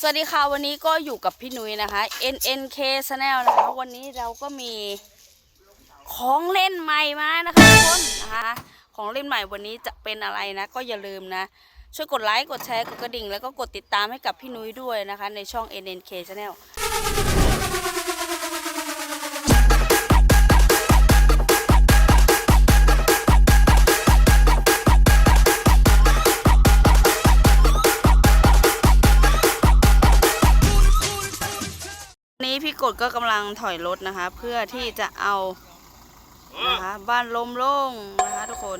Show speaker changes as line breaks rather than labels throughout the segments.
สวัสดีค่ะวันนี้ก็อยู่กับพี่นุ้ยนะคะ NNK Channel นะคะวันนี้เราก็มีของเล่นใหม่มานะคะทุกคนนะคะของเล่นใหม่วันนี้จะเป็นอะไรนะ ก็อย่าลืมนะ ช่วยกดไลค์กดแชร์กดกระดิ่ง แล้วก็กดติดตามให้กับพี่นุ้ยด้วยนะคะ ในช่อง NNK Channel นี้พี่กดก็กำลังถอยรถนะคะ เพื่อที่จะเอานะคะบ้านลมโล่งนะคะทุกคน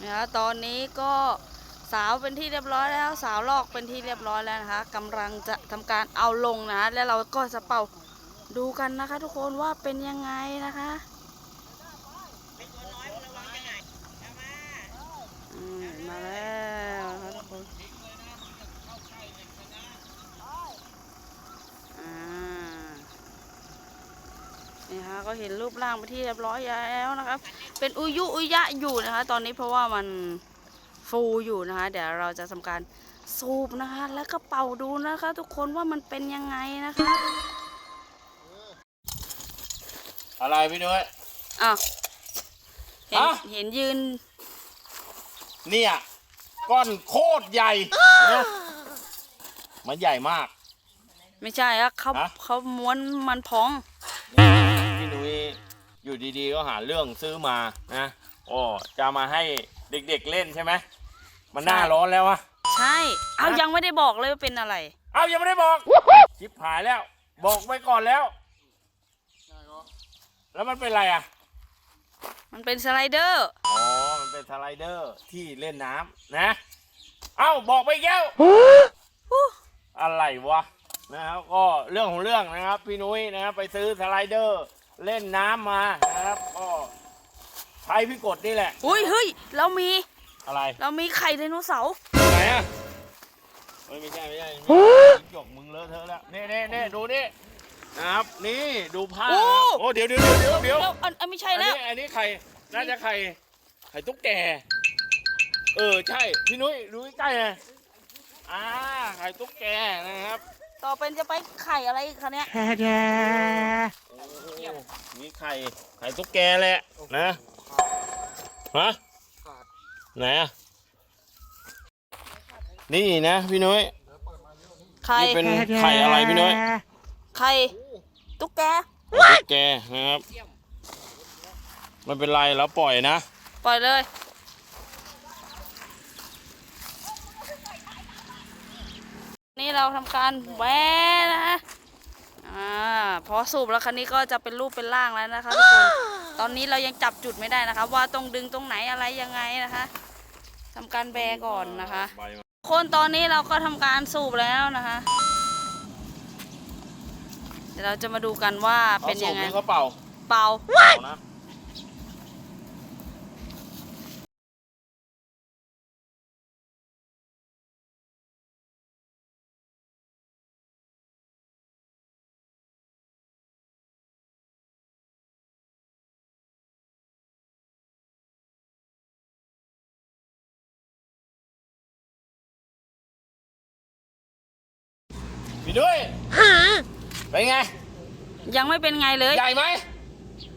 นะคะตอนนี้ก็สาวเป็นที่เรียบร้อยแล้ว สาวลอกเป็นที่เรียบร้อยแล้วนะคะกำลังจะทำการเอาลงนะะแล้วเราก็จะเป่าดูกันนะคะ ทุกคนว่าเป็นยังไงนะคะมมาแล้วนะคะทุกคน อ่า นี่ฮะก็เห็นรูปร่างไปนที่เรียบร้อยแล้วนะครับ เป็นอุยุอุยะอยู่นะคะ ตอนนี้เพราะว่ามันฟูอยู่นะคะ เดี๋ยวเราจะทำการสูบนะคะ แล้วก็เป่าดูนะคะ ทุกคนว่ามันเป็นยังไงนะคะ
อะไรพี่นุ้ย
อ้าวเห็น
ฮะ
เห็นยืน
เนี่ยก้อนโคตรใหญ่นะมันใหญ่มาก
ไม่ใช่อะเขา
ฮะ
เขาม้วนมันพอง
พี่นุ้ย อยู่ดีๆก็หาเรื่องซื้อมานะโอ้จะมาให้เด็กๆเล่นใช่ไหมมันหน้า
ใช่
ร้อนแล้วอะ
ใช่ เอา
ฮะ
ยังไม่ได้บอกเลยว่าเป็นอะไร
เอายังไม่ได้บอกชิบหายแล้ว บอกไปก่อนแล้ว แล้วมันเป็นอะไรอะ
มันเป็นสไลเดอร์
อ๋อ มันเป็นสไลเดอร์ที่เล่นน้ำนะ เอ้าบอกไปอีกแล้วอะไรวะนะครับก็เรื่องของเรื่องนะครับ พี่นุ้ยนะครับไปซื้อสไลเดอร์ เล่นน้ำมานะครับก็ใช้พี่กดนี่แหละ
อุ้ยเฮ้ย เรามี
อะไร
เรามีไข่ไดโนเสาร์
ไหนอะเฮ้ยไม่ใช่ไม่ใช่ไม่ใช่หยกมึงเลอะเทอะแล้วนี่นี่นี่ดูนี่นะครับนี่ดูผ้านะครับโอ้เดี๋ยวเดี๋ยวเดี๋ยวเดี๋ยวเดี๋ยว
อันอันไม่ใช่
อัน
แล้
นี้
ว
อันนี้ไข่น่าจะไข่ไข่ตุ๊กแกเออใช่พี่นุ้ยดูใกล้ๆเลยอ่าไข่ตุ๊กแกนะครับ
ต่อเป็นจะไปไข่อะไรอีกคะเนี่ย
โอ้มี ไข่ ไข่ตุ๊กแกแหละนะฮะไหนอะนี่นะพี่นุ้ย
ไข่
นี่เป็นไข่อะไรพี่นุ้ย
ไข่ตุ๊กแก
ตุ๊กแกนะครับไมันเป็นไรแล้วปล่อยนะ
ปล่อยเลยนี่เราทำการแหวะนะ อ่าพอสูบแล้วคันนี้ก็จะเป็นรูปเป็นร่างแล้วนะคะทุกคนตอนนี้เรายังจับจุดไม่ได้นะคะว่าต้องดึงตรงไหนอะไรยังไงนะคะทำการแบก่อนนะคะ
ใบมา
คนตอนนี้เราก็ทำการสูบแล้วนะคะ เดี๋ยวเราจะมาดูกันว่าเป็นยังไง
อาสูบหรือเขาเป่า
เป่า
เป่านะ พี่ด้วยเป็นไง
ยังไม่เป็นไงเลย
ใหญ่ไหม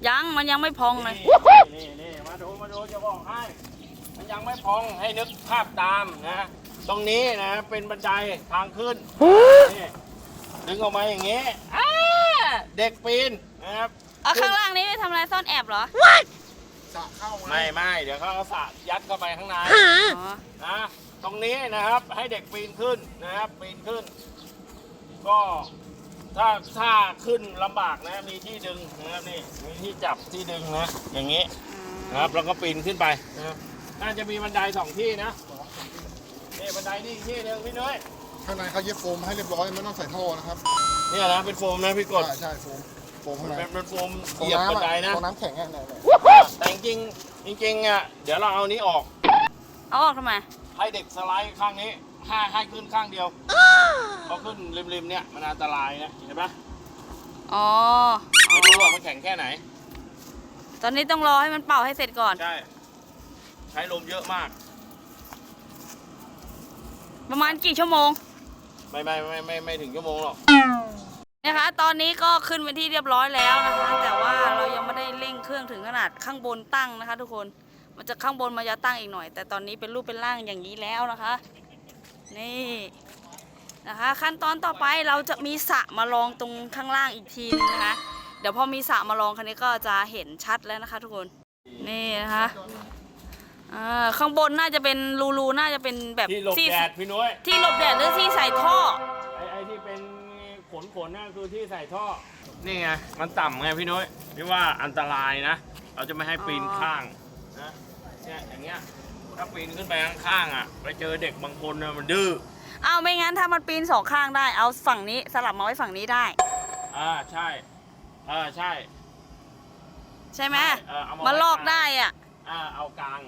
ยังมันยังไม่พองเลย
นี่นี่มาดูมาดูจะบอกให้ มันยังไม่พองให้นึกภาพตามนะ ตรงนี้นะเป็นบันไดทางขึ้นนี่ดึงออกมาอย่างงี้อ่าเด็กปีนนะครับ
เอาข้างล่างนี้ไม่ทำอะไรซ่อนแอบเหรอ
ไม่ไม่เดี๋ยวเขาเอาสระยัดเข้าไปข้างใน
อ๋อ
นะตรงนี้นะครับให้เด็กปีนขึ้นนะครับปีนขึ้น ก็ถ้าถ้าขึ้นลำบากนะมีที่ดึงนะครับนี่มีที่จับที่ดึงนะอย่างนี้นะครับแล้วก็ปีนขึ้นไปนะครับน่าจะมีบันไดสองที่นะนี่บันไดนี่อีกที่หนึ่งพี่น้อย
ข้างในเขาเย็บโฟมให้เรียบร้อยไม่ต้องใส่ท่อนะครับ
เนี่ยนะเป็นโฟมนะพี่กด
ใช่ใช่โฟมโฟมข้างใน
เป็นเป็นโฟม
ตรง
เหยียบ
น้ำ
บันได
อะ
นะ
ตรงน้ำแข็งอะเนี่ย
แต่จริงๆจริงๆอะเดี๋ยวเราเอานี้ออก
เอาออกทำไม
ให้เด็กสไลด์ข้างนี้ให้ให้ขึ้นข้างเดียว เพราะขึ้นริมๆเนี่ยมันอันตรายนะเห็นปะ
อ๋อ
ไปดูว่ามันแข็งแค่ไหน
ตอนนี้ต้องรอให้มันเป่าให้เสร็จก่อน
ใช่ ใช้ลมเยอะมาก
ประมาณกี่ชั่วโมง
ปไม่ไม่ไม่ไม่ไม่ถึงชั่วโมงหรอก
นะคะ ตอนนี้ก็ขึ้นเป็นที่เรียบร้อยแล้วนะคะ แต่ว่าเรายังไม่ได้เร่งเครื่องถึงขนาดข้างบนตั้งนะคะ ทุกคน มันจะข้างบนมันจะตั้งอีกหน่อย แต่ตอนนี้เป็นรูปเป็นร่างอย่างนี้แล้วนะคะ นี่ นะคะ ขั้นตอนต่อไปเราจะมีสระมาลองตรงข้างล่างอีกทีนึงนะคะ เดี๋ยวพอมีสระมาลองคันนี้ก็จะเห็นชัดแล้วนะคะ ทุกคนนี่นะคะอ่าข้างบนน่าจะเป็นรูๆน่าจะเป็นแบบ
ที่หลบแดดพี่นุ้ย
ที่หลบแดดหรือที่ใส่ท่อ
ไอ้ไอ้ที่เป็นขนขนๆนั่นคือที่ใส่ท่อ นี่ไงมันต่ำไงพี่นุ้ยพี่ว่าอันตรายนะ เราจะไม่ให้ปีน
อ๋อ
ข้างนะเนี่ยอย่างเงี้ยถ้าปีนขึ้นไปข้างๆอะ ไปเจอเด็กบางคนน่ะมันดื้อ
เอาไม่งั้นถ้ามันปีนสองข้างได้ เอาฝั่งนี้สลับมาไว้ฝั่งนี้ได้
อ่าใช่เออใช่
ใช่ไหม
เออเอามา
มาลอก
ไว้กลาง
ได้อะ
อ่าเอากลาง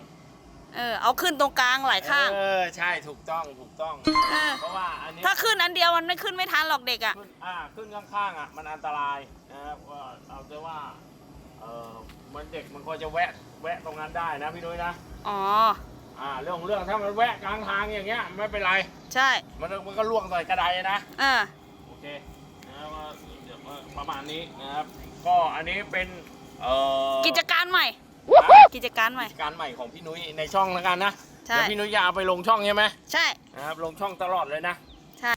เออเอาขึ้นตรงกลางหลายข้าง
เออใช่ถูกต้องถูกต้อง
เออ
เพราะว่าอันนี้
ถ้าขึ้นอันเดียวมันไม่ขึ้นไม่ทันหรอกเด็กอะ
ขึ้นอ่าขึ้นข้างๆอะมันอันตรายนะครับว่าเอาจะว่าเออมันเด็กมันก็จะแวะแวะตรงนั้นได้นะพี่นุ้ยนะ
อ๋อ
อ่าเรื่องของเรื่องถ้ามันแวะกลางทางอย่างเงี้ยไม่เป็นไร
ใช่
มันมันก็ล่วงใส่กระไดนะ
เออ
โอเคนะครับว่าเดี๋ยวประมาณนี้นะครับ ก็อันนี้เป็นเอ่อ
กิจการใหม่
นะ
กิจการใหม่
การใหม่ของพี่นุ้ยในช่องแล้วกันนะ
ใช่
เดี๋ยวพี่นุ้ยจะเอาไปลงช่องใช่ไหม
ใช่
นะครับลงช่องตลอดเลยนะ
ใช่